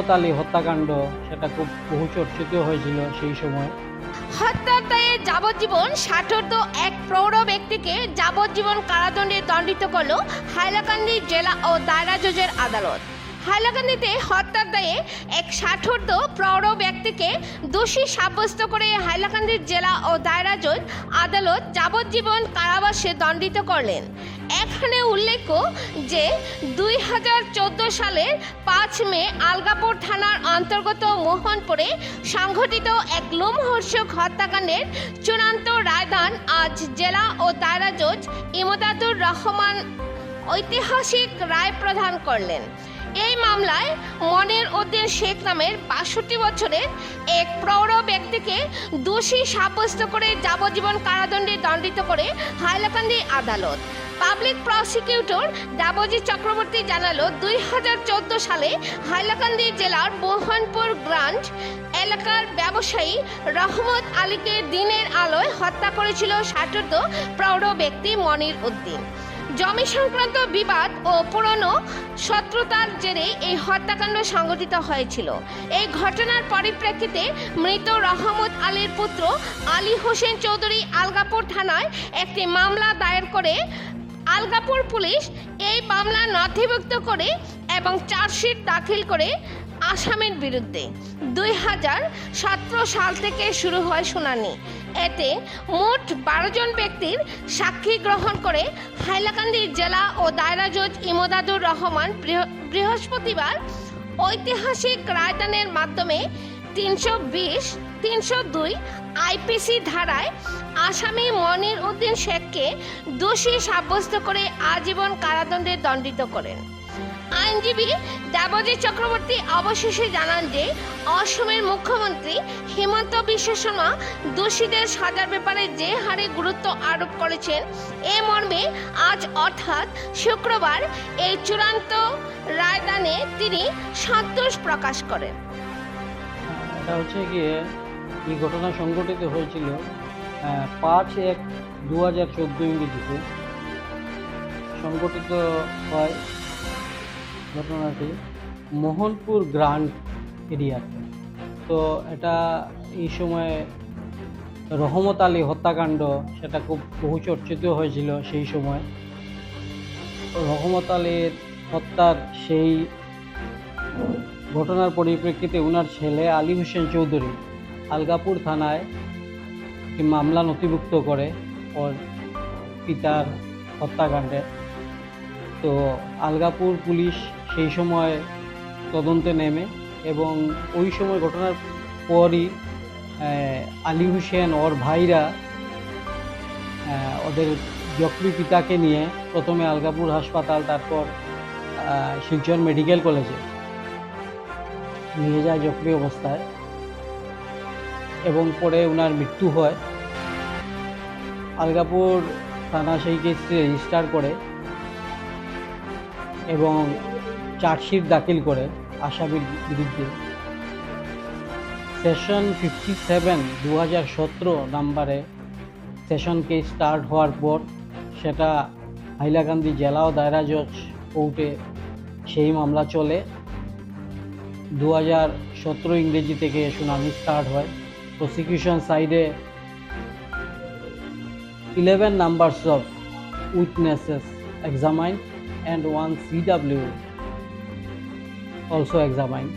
রহমত আলী হত্যাকাণ্ড, সেটা খুব বহু চর্চিত হয়েছিল সেই সময়। হত্যার দায়ে যাবজ্জীবন ষাটোর্ধ এক প্রৌঢ় ব্যক্তিকে যাবজ্জীবন কারাদণ্ডে দণ্ডিত করল হাইলাকান্দি জেলা ও দায়রা জজের আদালত। হাইলাকান্দিতে হত্যার দায়ে এক ষাটোর্ধ প্রৌঢ় ব্যক্তিকে দোষী সাব্যস্ত করে হাইলাকান্দির জেলা ও দায়রা জজ আদালত যাবজ্জীবন কারাবাসে দণ্ডিত করলেন। এখানে উল্লেখ্য যে দুই হাজার চোদ্দ সালের পাঁচ মে আলগাপুর থানার অন্তর্গত মোহনপুরে সংঘটিত এক লোমহর্ষক হত্যাকাণ্ডের চূড়ান্ত রায়দান আজ জেলা ও দায়রা জজ ইমদাদুর রহমান ঐতিহাসিক রায় প্রদান করলেন। এই মামলায় মনের উদ্দিন শেখ নামের বাষট্টি বছরের এক প্রৌঢ় ব্যক্তিকে দোষী সাব্যস্ত করে যাবজ্জীবন কারাদণ্ডে দণ্ডিত করে হাইলাকান্দি আদালত। পাবলিক প্রসিকিউটর দেবজিৎ চক্রবর্তী জানালো, দুই হাজার চোদ্দ সালে হাইলাকান্দি জেলার মোহনপুর গ্রান্ট এলাকার ব্যবসায়ী রহমত আলীকে দিনের আলোয় হত্যা করেছিল ষাটোর্ধ প্রৌঢ় ব্যক্তি মনির উদ্দিন। জমি সংক্রান্ত বিবাদ ও পুরনো শত্রুতার জেরে এই হত্যাকাণ্ড সংঘটিত হয়েছিল। এই ঘটনার পরিপ্রেক্ষিতে মৃত রহমত আলীর পুত্র আলী হোসেন চৌধুরী আলগাপুর থানায় একটি মামলা দায়ের করে আলগাপুর পুলিশ এই মামলা নথিভুক্ত করে এবং চার্জশিট দাখিল করে আসামির বিরুদ্ধে দুই হাজার সতেরো সাল থেকে শুরু হয় শুনানি। এতে মোট বারো জন ব্যক্তির সাক্ষী গ্রহণ করে হাইলাকান্দি জেলা ও দায়রা জজ ইমদাদুর রহমান বৃহ- বৃহস্পতিবার ঐতিহাসিক রায়দানের মাধ্যমে তিনশো বিশ, তিনশো দুই আইপিসি ধারায় আসামি মনির উদ্দিন শেখকে দোষী সাব্যস্ত করে আজীবন কারাদণ্ডে দণ্ডিত করেন। আইনজীবী দেবজিৎ চক্রবর্তী অবশেষে জানান যে, অসমের মুখ্যমন্ত্রী হিমন্ত বিশ্ব শর্মা দোষীদের সাজার ব্যাপারে যে হারে গুরুত্ব আরোপ করেছেন, এ মর্মে আজ অর্থাৎ শুক্রবার এই চূড়ান্ত রায়দানে তিনি সন্তোষ প্রকাশ করেন। এটা হচ্ছে গিয়ে, এই ঘটনা সংঘটিত হয়েছিল পাঁচ এক দু হাজার চোদ্দ ইংরেজিতে সংঘটিত হয় ঘটনাটি মোহনপুর গ্রান্ড এরিয়াতে। তো এটা এই সময় রহমত আলী হত্যাকাণ্ড সেটা খুব বহুচর্চিত হয়েছিল সেই সময়। রহমত আলীর হত্যার সেই ঘটনার পরিপ্রেক্ষিতে ওনার ছেলে আলী হোসেন চৌধুরী আলগাপুর থানায় একটি মামলা নথিভুক্ত করে ওর পিতার হত্যাকাণ্ডে। তো আলগাপুর পুলিশ সেই সময় তদন্তে নেমে এবং ওই সময় ঘটনার পরই আলী হুসেন ওর ভাইরা ওদের জকরি পিতাকে নিয়ে প্রথমে আলগাপুর হাসপাতাল, তারপর শিলচর মেডিকেল কলেজে নিয়ে যায় জখমি অবস্থায় এবং পরে ওনার মৃত্যু হয়। আলগাপুর থানা সেই কেসটি রেজিস্টার করে এবং চার্জশিট দাখিল করে আসামির বিরুদ্ধে। সেশন ফিফটি সেভেন দু হাজার সতেরো নাম্বারে সেশন কেস স্টার্ট হওয়ার পর সেটা হাইলাকান্দি জেলা ও দায়রা জজ কোর্টে সেই মামলা চলে। দু হাজার সতেরো ইংরেজি থেকে শুনানি স্টার্ট হয়। প্রসিকিউশন সাইডে eleven numbers of witnesses examine and one C W also examine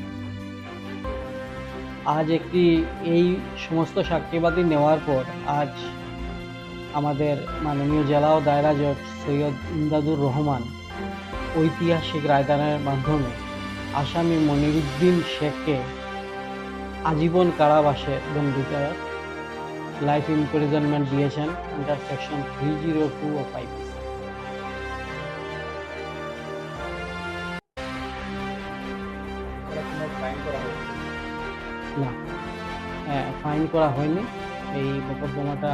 আজ একটি এই সমস্ত সাক্ষীবাদী নেওয়ার পর আজ আমাদের মাননীয় জেলা ও দায়রা জজ সৈয়দ ইমদাদুর রহমান ঐতিহাসিক রায়দানের মাধ্যমে আসামি মনিরুদ্দিন শেখকে আজীবন কারাবাসে দণ্ডিত লাইফ ইমপ্রিজনমেন্ট দিয়েছেন under section three zero two ও ফাইভ না ফাইন করা হয়নি। এই মোকদ্দমাটা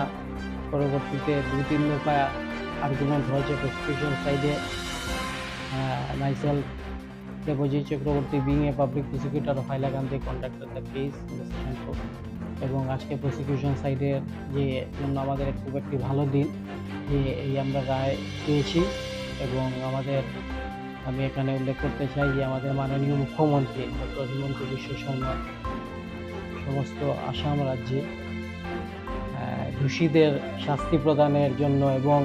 পরবর্তীতে দু তিন দফা আর্গুমেন্ট হয়েছে প্রসিকিউশন সাইডে myself Debajit Chakraborty being a public prosecutor Hailakandi conducted the case এবং আজকে প্রসিকিউশন সাইডের যে জন্য আমাদের খুব একটি ভালো দিন যে এই আমরা রায় পেয়েছি এবং আমাদের, আমি এখানে উল্লেখ করতে চাই যে আমাদের মাননীয় মুখ্যমন্ত্রী, ডক্টর হিমন্ত বিশ্ব শর্মা সমস্ত আসাম রাজ্যে দোষীদের শাস্তি প্রদানের জন্য এবং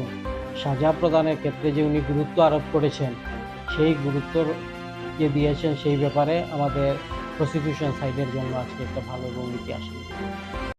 সাজা প্রদানের ক্ষেত্রে যে উনি গুরুত্ব আরোপ করেছেন, সেই গুরুত্ব যে দিয়েছেন সেই ব্যাপারে আমাদের প্রসিকিউশন সাইডের জন্য আজকে একটা ভালো ভূমিকা আসে।